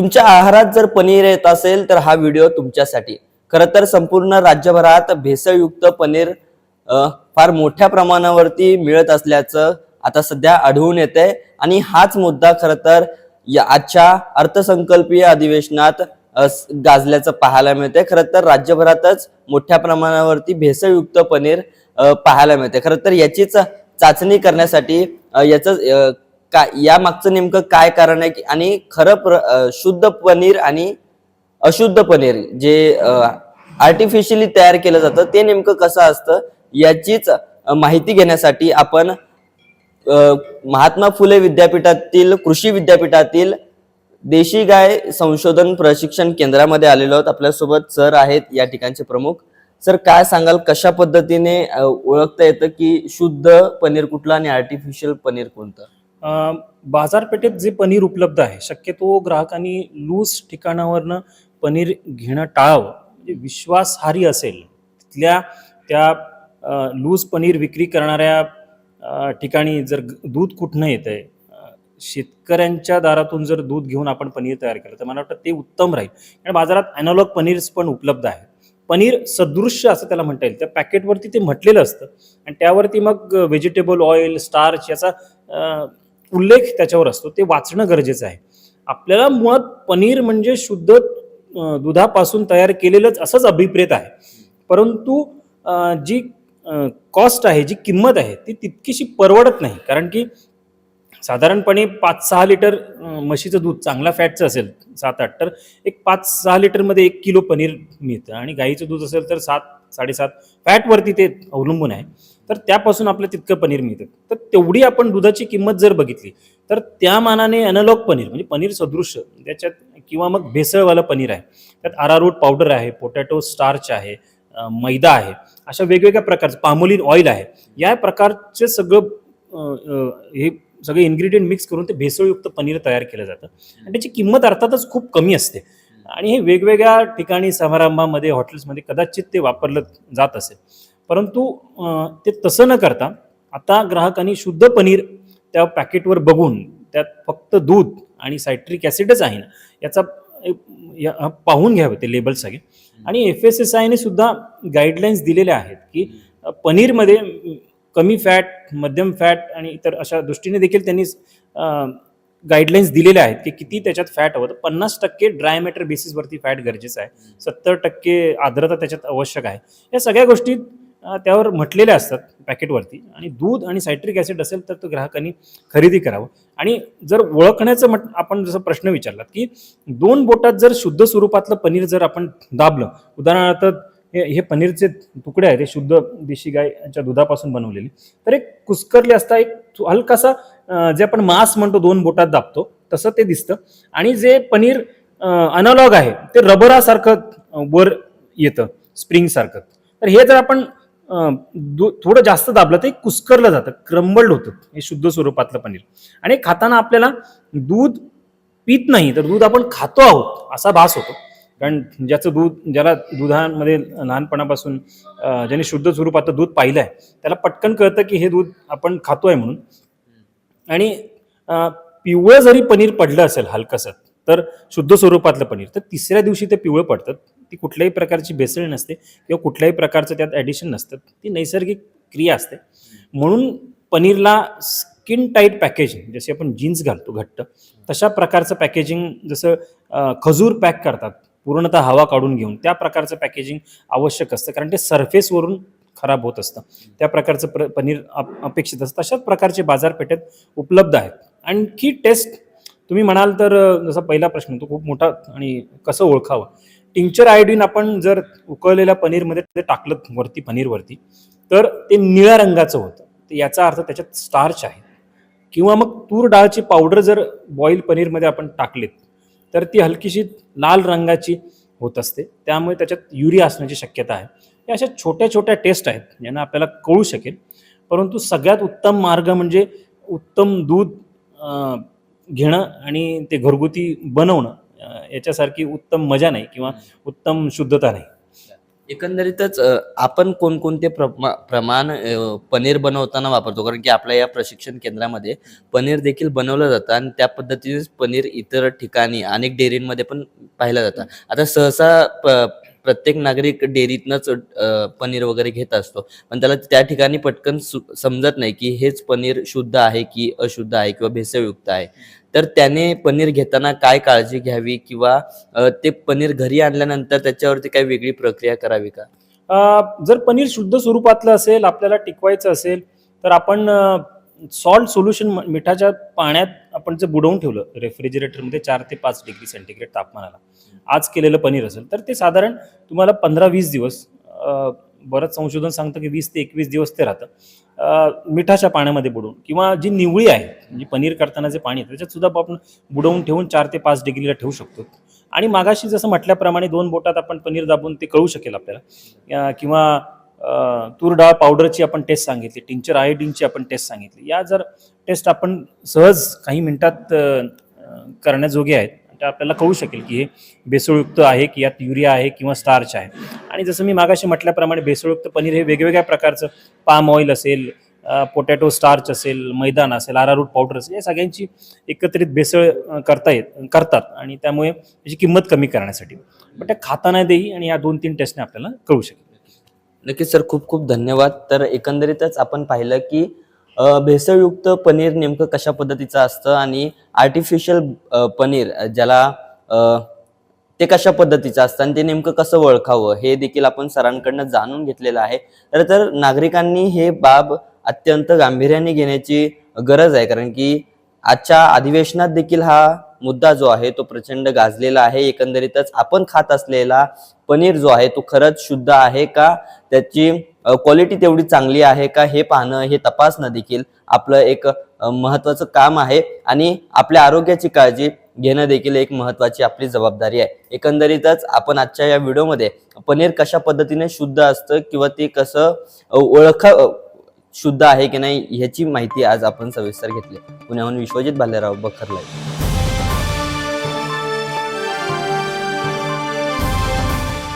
तुमच्या आहारात जर पनीर येत असेल तर हा व्हिडिओ तुमच्यासाठी. खरं तर संपूर्ण राज्यभरात भेसळयुक्त पनीर फार मोठ्या प्रमाणावरती मिळत असल्याचं आता सध्या आढळून येतंय. आणि हाच मुद्दा खरं तर या आजच्या अर्थसंकल्पीय अधिवेशनात गाजल्याचं पाहायला मिळते खरं तर राज्यभरातच मोठ्या प्रमाणावरती भेसळयुक्त पनीर पाहायला मिळते खरं तर याचीच चाचणी करण्यासाठी याचं का या मागचं नेमकं काय कारण आहे की- आणि खरं प्र, शुद्ध पनीर आणि अशुद्ध पनीर जे आर्टिफिशियली तयार केलं जातं ते नेमकं कसं असतं याचीच माहिती घेण्यासाठी आपण महात्मा फुले विद्यापीठातील कृषी विद्यापीठातील देशी गाय संशोधन प्रशिक्षण केंद्रामध्ये आलेलो आहोत. आपल्यासोबत सर आहेत या ठिकाणचे प्रमुख. सर काय सांगाल कशा पद्धतीने ओळखता येतं की शुद्ध पनीर कुठलं आणि आर्टिफिशियल पनीर कोणतं? बाजारपेठेत जे पनीर उपलब्ध आहे शक्यतो ग्राहकांनी लूज ठिकाणावरनं पनीर घेणं टाळावं. म्हणजे विश्वासहारी असेल तिथल्या त्या लूज पनीर विक्री करणाऱ्या ठिकाणी जर दूध कुठनं येतं आहे शेतकऱ्यांच्या दारातून जर दूध घेऊन आपण पनीर तयार केलं तर मला वाटतं ते उत्तम राहील. कारण बाजारात अॅनॉलॉग पनीर्स पण उपलब्ध आहेत पनीर सदृश्य असं त्याला म्हणता येईल. त्या पॅकेटवरती ते म्हटलेलं असतं. आणि त्यावरती मग व्हेजिटेबल ऑइल स्टार्च याचा उल्लेख त्याच्यावर असतो ते वाचणं गरजेचं आहे. आपल्याला मुळात पनीर म्हणजे शुद्ध दुधापासून तयार केलेलंच असंच अभिप्रेत आहे. परंतु जी कॉस्ट आहे जी किंमत आहे ती तितकीशी परवडत नाही. कारण की साधारणपणे पाच सहा लिटर म्हशीचं दूध चांगला फॅटचं असेल सात आठ तर एक पाच सहा लिटरमध्ये एक किलो पनीर मिळतं. आणि गाईचं दूध असेल तर सात साडेसात फॅटवरती ते अवलंबून आहे. तर त्यापासून आपलं तितकं पनीर मिळतं. तर तेवढी आपण दुधाची किंमत जर बघितली तर त्या मानाने अनलॉग पनीर म्हणजे पनीर सदृश्य त्याच्यात किंवा मग भेसळवालं पनीर आहे त्यात आरारूट पावडर आहे पोटॅटो स्टार्च आहे मैदा आहे अशा वेगवेगळ्या प्रकारचं पामोलिन ऑइल आहे या प्रकारचे सगळं हे सगळे इन्ग्रेडियंट मिक्स करून ते भेसळयुक्त पनीर तयार केलं जातं. आणि त्याची किंमत अर्थातच खूप कमी असते. आणि हे वेगवेगळ्या ठिकाणी समारंभामध्ये हॉटेल्समध्ये कदाचित ते वापरलं जात असेल. परंतु ते तसं न करता आता ग्राहकांनी शुद्ध पनीर त्या पॅकेटवर बघून त्यात फक्त दूध आणि सायट्रिक ॲसिडच आहे ना याचा या- पाहून घ्यावे ते लेबल सगळे. आणि एफ एस एस आयने सुद्धा गाईडलाईन्स दिलेल्या आहेत की पनीरमध्ये कमी फॅट मध्यम फॅट आणि इतर अशा दृष्टीने देखील त्यांनी गाईडलाईन्स दिलेल्या आहेत की किती त्याच्यात फॅट हवं. तर पन्नास टक्के ड्राय मॅटर बेसिसवरती फॅट गरजेचं आहे. सत्तर टक्के आर्द्रता त्याच्यात आवश्यक आहे. या सगळ्या गोष्टीत त्यावर म्हटलेले असतात पॅकेटवरती. आणि दूध आणि सायट्रिक ॲसिड असेल तर तो ग्राहकांनी खरेदी करावं. आणि जर ओळखण्याचं म्हट आपण जसं प्रश्न विचारलात की दोन बोटात जर शुद्ध स्वरूपातलं पनीर जर आपण दाबलं उदाहरणार्थ हे हे पनीरचे तुकडे आहेत हे शुद्ध देशी गायच्या दुधापासून बनवलेले तर एक कुस्करले असता एक हलकासा जे आपण मांस म्हणतो दोन बोटात दाबतो तसं ते दिसतं. आणि जे पनीर अनलॉग आहे ते रबरासारखं वर येतं स्प्रिंगसारखं. तर हे जर आपण थोडं जास्त दाबलं तर कुस्करलं जातं क्रंबल्ड होतं हे शुद्ध स्वरूपातलं पनीर. आणि खाताना आपल्याला दूध पित नाही तर दूध आपण खातो आहोत असा भास होतो. कारण ज्याचं दूध ज्याला दुधामध्ये लहानपणापासून ज्याने शुद्ध स्वरूपातलं दूध पाहिलं आहे त्याला पटकन कळतं की हे दूध आपण खातोय म्हणून. आणि पिवळं जरी पनीर पडलं असेल हलकसं तर शुद्ध स्वरूपातलं पनीर तर तिसऱ्या दिवशी ते पिवळं पडतं. ती कुठल्याही प्रकारची भेसळ नसते किंवा कुठल्याही प्रकारचं त्यात ॲडिशन नसतं. ती नैसर्गिक क्रिया असते. म्हणून पनीरला स्किन टाईट पॅकेजिंग जसे आपण जीन्स घालतो घट्ट तशा प्रकारचं पॅकेजिंग जसं खजूर पॅक करतात पूर्णतः हवा काढून घेऊन त्या प्रकारचं पॅकेजिंग आवश्यक असतं. कारण ते सरफेसवरून खराब होत असतं. त्या प्रकारचं प्र पनीर अप अपेक्षित असतं. तशाच प्रकारचे बाजारपेठेत उपलब्ध आहेत. आणखी टेस्ट तुम्ही म्हणाल तर जसा पहिला प्रश्न तो खूप मोठा आणि कसं ओळखावं? टिंक्चर आयोडीन आपण जर उकळलेल्या पनीरमध्ये ते टाकलं वरती पनीरवरती तर ते निळ्या रंगाचं होतं. तर याचा अर्थ त्याच्यात स्टार्च आहे. किंवा मग तूर डाळची पावडर जर बॉईल पनीरमध्ये आपण टाकलीत तर ती हलकीशी लाल रंगाची होत असते. त्यामुळे त्याच्यात युरिया असण्याची शक्यता आहे. या अशा छोट्या छोट्या टेस्ट आहेत ज्यांना आपल्याला कळू शकेल. परंतु सगळ्यात उत्तम मार्ग म्हणजे उत्तम दूध घेणं आणि ते घरगुती बनवणं याच्यासारखी उत्तम मजा नाही किंवा उत्तम शुद्धता नाही. एकंदरीतच आपण कोणकोणते प्रमा- प्रमाण पनीर बनवताना वापरतो? कारण की आपल्या या प्रशिक्षण केंद्रामध्ये पनीर देखील बनवलं जातं आणि त्या पद्धतीनेच पनीर इतर ठिकाणी अनेक डेअरींमध्ये पण पाहिलं जातं. आता सहसा प- प्रत्येक नागरिक डेअरीतनंच पनीर वगैरे घेत असतो. पण त्याला त्या ठिकाणी पटकन सु- समजत नाही की हेच पनीर शुद्ध आहे की अशुद्ध आहे किंवा भेसळयुक्त आहे. तर त्याने पनीर घेताना काय काळजी घ्यावी किंवा ते पनीर घरी आणल्यानंतर त्याच्यावरती काही वेगळी प्रक्रिया करावी का? जर पनीर शुद्ध स्वरूपातलं असेल आपल्याला टिकवायचं असेल तर आपण सॉल्ट सोल्युशन मिठाच्या पाण्यात आपण जे बुडवून ठेवलं रेफ्रिजरेटरमध्ये चार ते पाच डिग्री सेंटीग्रेड तापमानाला आज केलेलं पनीर असेल तर ते साधारण तुम्हाला पंधरा वीस दिवस बरंच संशोधन सांगतं की वीस ते एकवीस दिवस ते राहतं. मिठाच्या पाण्यामध्ये बुडवून किंवा जी निवळी आहे म्हणजे पनीर करताना जे पाणी आहे त्याच्यात सुद्धा आपण बुडवून ठेवून चार ते पाच डिग्रीला ठेवू शकतो. आणि मागाशी जसं म्हटल्याप्रमाणे दोन बोटात आपण पनीर दाबून ते कळू शकेल आपल्याला किंवा तूर डाळ पावडरची आपण टेस्ट सांगितली टिंचर आयोडीनची आपण टेस्ट सांगितली. या जर टेस्ट आपण सहज काही मिनिटात करण्याजोगे आहेत त्या आपल्याला कळू शकेल की हे बेसळयुक्त आहे की यात युरिया आहे किंवा स्टार्च आहे. आणि जसं मी मागाशी म्हटल्याप्रमाणे बेसळयुक्त पनीर हे वेगवेगळ्या प्रकारचं पाम ऑइल असेल पोटॅटो स्टार्च असेल मैदान असेल आरारूट पावडर असेल या सगळ्यांची एकत्रित भेसळ करता येत करतात. आणि त्यामुळे त्याची किंमत कमी करण्यासाठी. पण त्या खाताना देई आणि या दोन तीन टेस्टने आपल्याला कळू शकेल. नक्कीच सर खूप खूप धन्यवाद. तर एकंदरीतच आपण पाहिलं की भेसळयुक्त पनीर नेमकं कशा पद्धतीचं असतं आणि आर्टिफिशियल पनीर ज्याला ते कशा पद्धतीचं असतं आणि ते नेमकं कसं ओळखावं हे देखील आपण सरांकडनं जाणून घेतलेलं आहे. तर तर नागरिकांनी हे बाब अत्यंत गांभीर्याने घेण्याची गरज आहे. कारण की आजच्या अधिवेशनात देखील हा मुद्दा जो आहे तो प्रचंड गाजलेला आहे. एकंदरीतच आपण खात असलेला पनीर जो आहे तो खरंच शुद्ध आहे का? त्याची क्वालिटी तेवढी चांगली आहे का? हे पाहणं हे तपासणं देखील आपलं एक महत्वाचं काम आहे. आणि आपल्या आरोग्याची काळजी घेणं देखील एक महत्वाची आपली जबाबदारी आहे. एकंदरीतच आपण आजच्या या व्हिडिओमध्ये पनीर कशा पद्धतीने शुद्ध असतं किंवा ते कसं ओळख शुद्ध आहे की नाही ह्याची माहिती आज आपण सविस्तर घेतली. पुण्याहून विश्वजित भालेराव बखरलाई